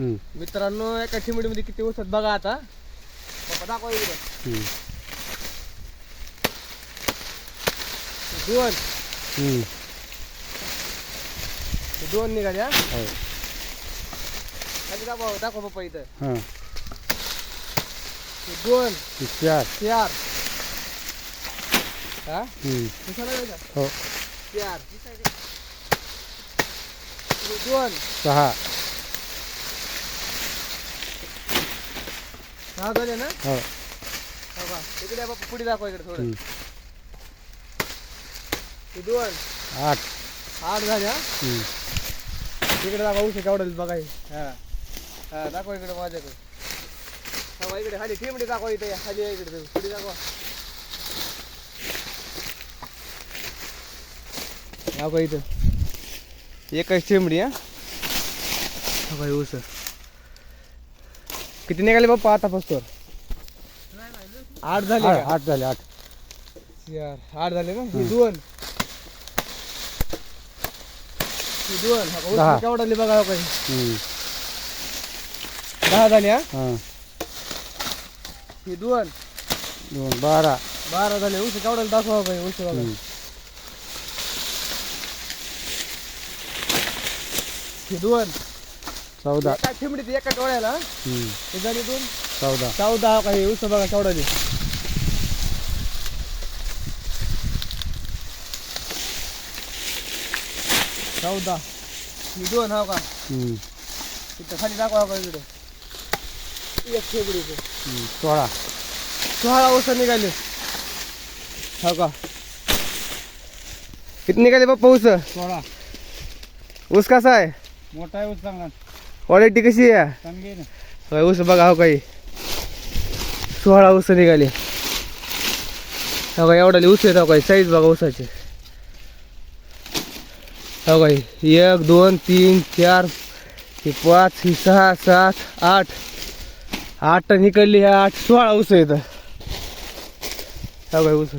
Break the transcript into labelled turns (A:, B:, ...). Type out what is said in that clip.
A: मित्रांनो एका चिमडीमध्ये किती आहेत बघा आता. दाखवा दोन. हे दोन निघाले हा?
B: हो.
A: दाखवा दाखवा पप्पा इथं. दोन.
B: चार.
A: चार. हा?
B: हो
A: चार. दोन.
B: सहा.
A: झाले ना?
B: हो।
A: हो का? इकडे बाप्पा पुढे दाखवा इकडे थोडं.
B: हम्म,
A: हे दोन.
B: आठ.
A: आठ झाले हा?
B: हम्म,
A: इकडे दाखवा उशी केवढं बघा हे. हा. हा दाखवा इकडे माझ्याकडे. हा इकडे खाली ठेमडी दाखवा इथे. खाली या इकडे पुढे दाखवा. दाखवा इथं. एकच ठेमडी हा? भाई किती निघाले बाप्पा आता फसतो आठ झाले
B: आठ
A: का?
B: आठ झाले आठ.
A: यार आठ झाले ना हे दोन. हे दोन. हा का,
B: दहा.
A: बघा हो काही
B: हम्म,
A: दहा झाले हा?
B: हाँ.
A: हे दोन.
B: दोन बारा.
A: बारा झाले. केवढ्याला दाखवा काही ऊस बघा.
B: हम्म,
A: हे दोन.
B: चौदा.
A: एका ठिमडीत एका टोळ्याला हा?
B: हम्म,
A: हे झाले दोन
B: चौदा.
A: चौदा हो काही ऊस बघा केवढाले चौदा. हे दोन हा का?
B: हम्म,
A: इथं खाली दाखवा का इकडे? एक.
B: हम्म, सोळा.
A: सोळा ऊस निघाले. हो का? किती निघाले बाप्पा ऊस
B: सोळा.
A: ऊस कसा आहे?
B: मोठा आहे ऊस चांगला.
A: क्वालिटी कशी आहे? ऊस बघा हो काही. सोळा ऊस निघाले. हो का एवढा ऊस येत हो काही. साईज बघा ऊसाचे. हो काही एक दोन तीन चार हे पाच ही सहा सात आठ. आठ निकडली ह्या आठ. सोळा ऊस येत हो काही ऊस.